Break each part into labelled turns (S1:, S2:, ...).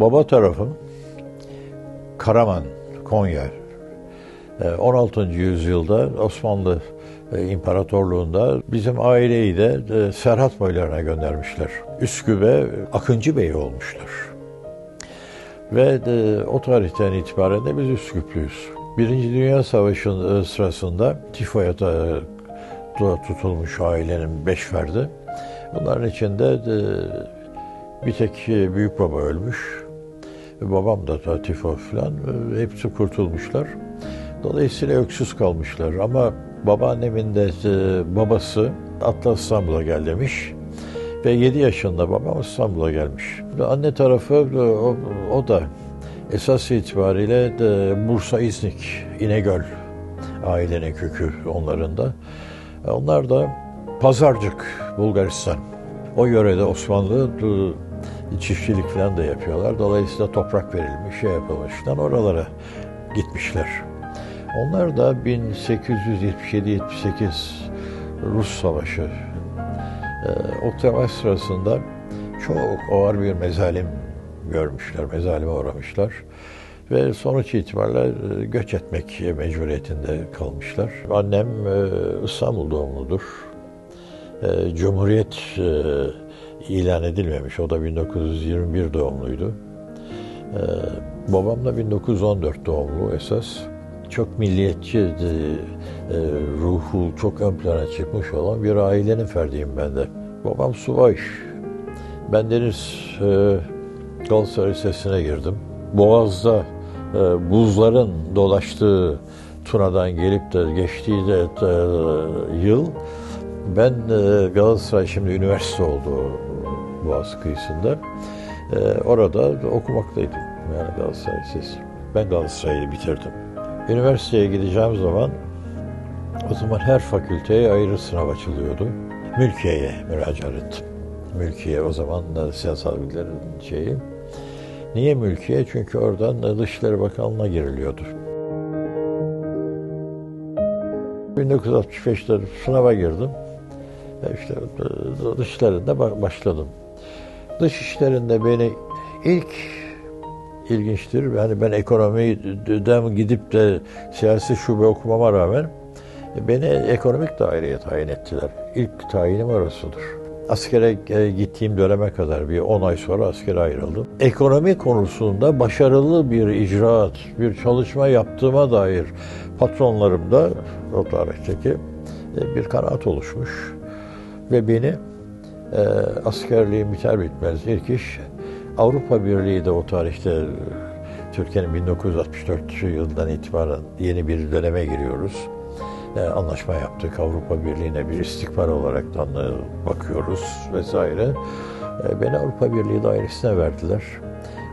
S1: baba tarafım Karaman, Konya. Ee, 16. yüzyılda Osmanlı e, İmparatorluğu'nda bizim aileyi de e, Serhat boylarına göndermişler. Üsküp'e Akıncı Bey olmuşlar. Ve de, o tarihten itibaren de biz Üsküplüyüz. Birinci Dünya Savaşı'nın e, sırasında tifoya tutulmuş ailenin beş ferdi. Bunların içinde de, bir tek büyük baba ölmüş. Babam da, da tifo falan. Hepsi kurtulmuşlar. Dolayısıyla öksüz kalmışlar. Ama babaannemin de e, babası Atlas İstanbul'a gel demiş. Ve 7 yaşında babam İstanbul'a gelmiş. Anne tarafı o, o da esas itibariyle de Bursa İznik, İnegöl ailenin kökü onların da. Onlar da Pazarcık, Bulgaristan. O yörede Osmanlı çiftçilik falan da yapıyorlar. Dolayısıyla toprak verilmiş, şey yapılmış. Oralara gitmişler. Onlar da 1877-78 Rus Savaşı e, o savaş sırasında çok ağır bir mezalim görmüşler, mezalime uğramışlar. Ve sonuç itibariyle e, göç etmek mecburiyetinde kalmışlar. Annem e, İstanbul doğumludur. E, Cumhuriyet ilan edilmemiş. O da 1921 doğumluydu. Babam da 1914 doğumlu esas. Çok milliyetçi ruhu çok ön plana çıkmış olan bir ailenin ferdiyim ben de. Babam subay. Ben deniz Galatasaray Lisesi'ne girdim. Boğaz'da e, buzların dolaştığı Tuna'dan gelip de geçtiği de e, yıl ben e, Galatasaray şimdi üniversite oldu Boğaz kıyısında. E, orada okumaktaydım yani Galatasaray Lisesi. Ben Galatasaray'ı bitirdim. Üniversiteye gideceğim zaman o zaman her fakülteye ayrı sınav açılıyordu. Mülkiye'ye müracaat ettim. Mülkiye o zaman siyasal bilgilerin şeyi. Niye mülkiye? Çünkü oradan Dışişleri Bakanlığı'na giriliyordu. 1965'te sınava girdim. İşte dışlarında başladım. Dış işlerinde beni ilk ilginçtir. Yani ben ekonomiden gidip de siyasi şube okumama rağmen beni ekonomik daireye tayin ettiler. İlk tayinim orasıdır. Askere e, gittiğim döneme kadar bir 10 ay sonra askere ayrıldım. Ekonomi konusunda başarılı bir icraat, bir çalışma yaptığıma dair patronlarımda o tarihteki e, bir kanaat oluşmuş. Ve beni e, askerliğim biter bitmez ilk iş Avrupa Birliği de o tarihte Türkiye'nin 1964 yılından itibaren yeni bir döneme giriyoruz e, anlaşma yaptık. Avrupa Birliği'ne bir istikbar olaraktan bakıyoruz vesaire. E, beni Avrupa Birliği dairesine verdiler.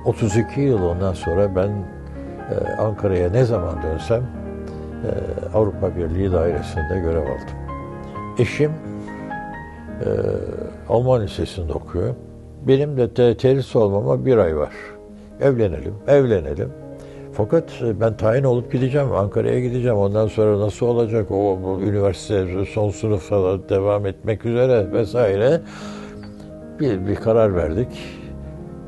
S1: 32 yıl ondan sonra ben e, Ankara'ya ne zaman dönsem e, Avrupa Birliği dairesinde görev aldım. Eşim e, Alman Lisesi'nde okuyor. Benim de te olmama bir ay var. Evlenelim, evlenelim. Fakat e, ben tayin olup gideceğim, Ankara'ya gideceğim. Ondan sonra nasıl olacak? O üniversite son sınıfta devam etmek üzere vesaire. Bir, bir karar verdik.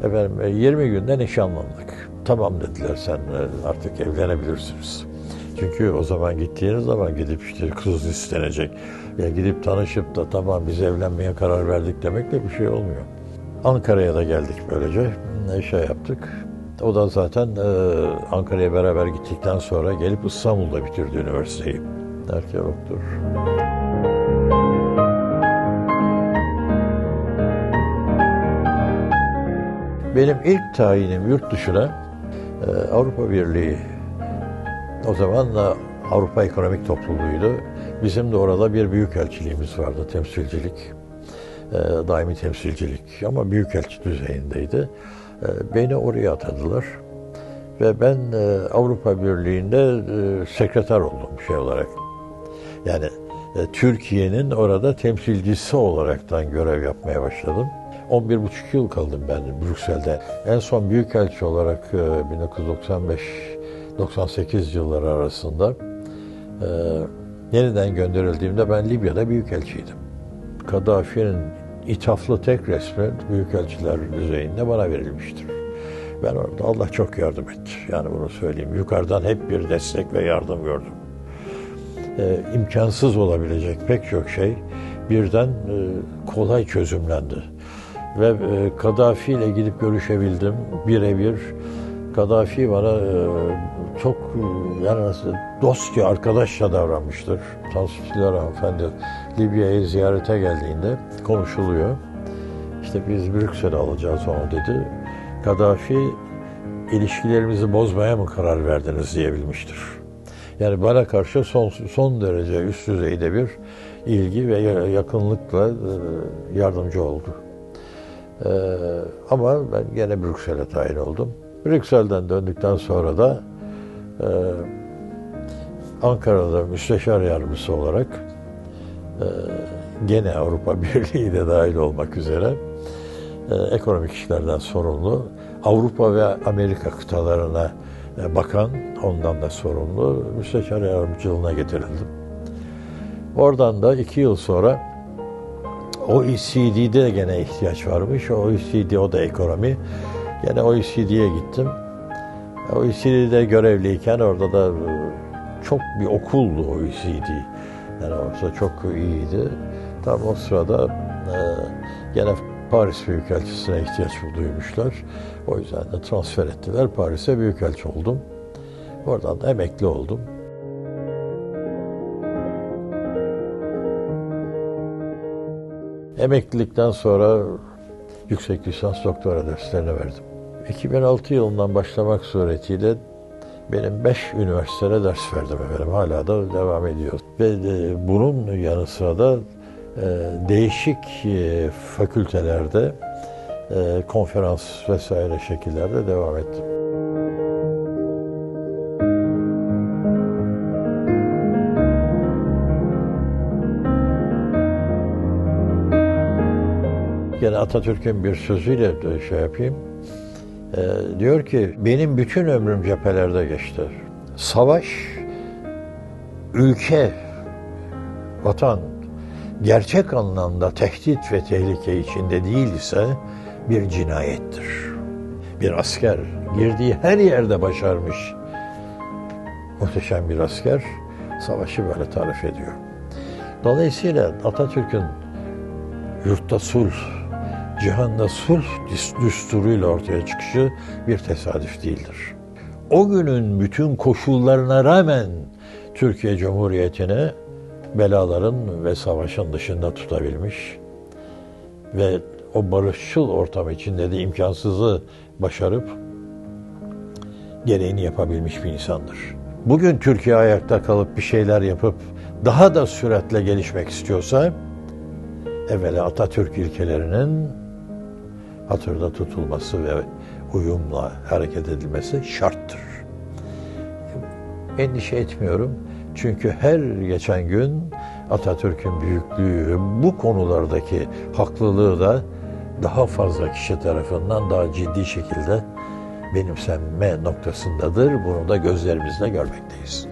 S1: Efendim 20 e, günde nişanlandık. Tamam dediler sen e, artık evlenebilirsiniz. Çünkü o zaman gittiğiniz zaman gidip işte kız istenecek. Yani gidip tanışıp da tamam biz evlenmeye karar verdik demek de bir şey olmuyor. Ankara'ya da geldik böylece. Ne şey yaptık. O da zaten e, Ankara'ya beraber gittikten sonra gelip İstanbul'da bitirdi üniversiteyi. Arkeologdur. Benim ilk tayinim yurt dışına e, Avrupa Birliği. O zaman da Avrupa Ekonomik Topluluğu'ydu. Bizim de orada bir büyükelçiliğimiz vardı, temsilcilik. E, daimi temsilcilik ama büyükelçi düzeyindeydi. Ee, beni oraya atadılar. Ve ben e, Avrupa Birliği'nde e, sekreter oldum şey olarak. Yani e, Türkiye'nin orada temsilcisi olaraktan görev yapmaya başladım. 11 buçuk yıl kaldım ben Brüksel'de. En son büyükelçi olarak 1995-98 yılları arasında yeniden gönderildiğimde ben Libya'da büyükelçiydim. Kaddafi'nin ithaflı tek resmi büyükelçiler düzeyinde bana verilmiştir. Ben orada Allah çok yardım etti. Yani bunu söyleyeyim. Yukarıdan hep bir destek ve yardım gördüm. Ee, imkansız olabilecek pek çok şey birden e, kolay çözümlendi. Ve e, Kaddafi ile gidip görüşebildim birebir. Kaddafi bana e, çok e, yani nasıl dostça arkadaşça davranmıştır. Tansu Çiller hanımefendi Libya'ya ziyarete geldiğinde konuşuluyor. İşte biz Brüksel'e alacağız onu dedi. Kaddafi ilişkilerimizi bozmaya mı karar verdiniz diyebilmiştir. Yani bana karşı son, son derece üst düzeyde bir ilgi ve yakınlıkla e, yardımcı oldu. Ee, ama ben gene Brüksel'e tayin oldum. Brüksel'den döndükten sonra da e, Ankara'da müsteşar yardımcısı olarak e, gene Avrupa Birliği de dahil olmak üzere e, ekonomik işlerden sorumlu Avrupa ve Amerika kıtalarına e, bakan, ondan da sorumlu müsteşar yardımcılığına getirildim. Oradan da iki yıl sonra OECD'de gene ihtiyaç varmış. OECD o da ekonomi. Gene OECD'ye gittim. OECD'de görevliyken orada da e, çok bir okuldu OECD. Yani orada çok iyiydi. Tam o sırada e, gene Paris Büyükelçisi'ne ihtiyaç duymuşlar. O yüzden de transfer ettiler. Paris'e Büyükelçi oldum. Oradan da emekli oldum. Emeklilikten sonra yüksek lisans doktora derslerini verdim. 2006 yılından başlamak suretiyle benim beş üniversitede ders verdim efendim. Hala da devam ediyor. Ve de bunun yanı sıra da e, değişik e, fakültelerde e, konferans vesaire şekillerde devam ettim. Gene Atatürk'ün bir sözüyle şey yapayım. Ee, diyor ki benim bütün ömrüm cephelerde geçti. Savaş ülke, vatan gerçek anlamda tehdit ve tehlike içinde değil ise bir cinayettir. Bir asker girdiği her yerde başarmış muhteşem bir asker savaşı böyle tarif ediyor. Dolayısıyla Atatürk'ün yurtta sulh, cihanda sulh düsturuyla ortaya çıkışı bir tesadüf değildir. O günün bütün koşullarına rağmen Türkiye Cumhuriyeti'ne belaların ve savaşın dışında tutabilmiş ve o barışçıl ortam içinde de imkansızı başarıp gereğini yapabilmiş bir insandır. Bugün Türkiye ayakta kalıp bir şeyler yapıp daha da süratle gelişmek istiyorsa evvela Atatürk ilkelerinin hatırda tutulması ve uyumla hareket edilmesi şarttır. Endişe etmiyorum. Çünkü her geçen gün Atatürk'ün büyüklüğü bu konulardaki haklılığı da daha fazla kişi tarafından daha ciddi şekilde benimsenme noktasındadır. Bunu da gözlerimizle görmekteyiz.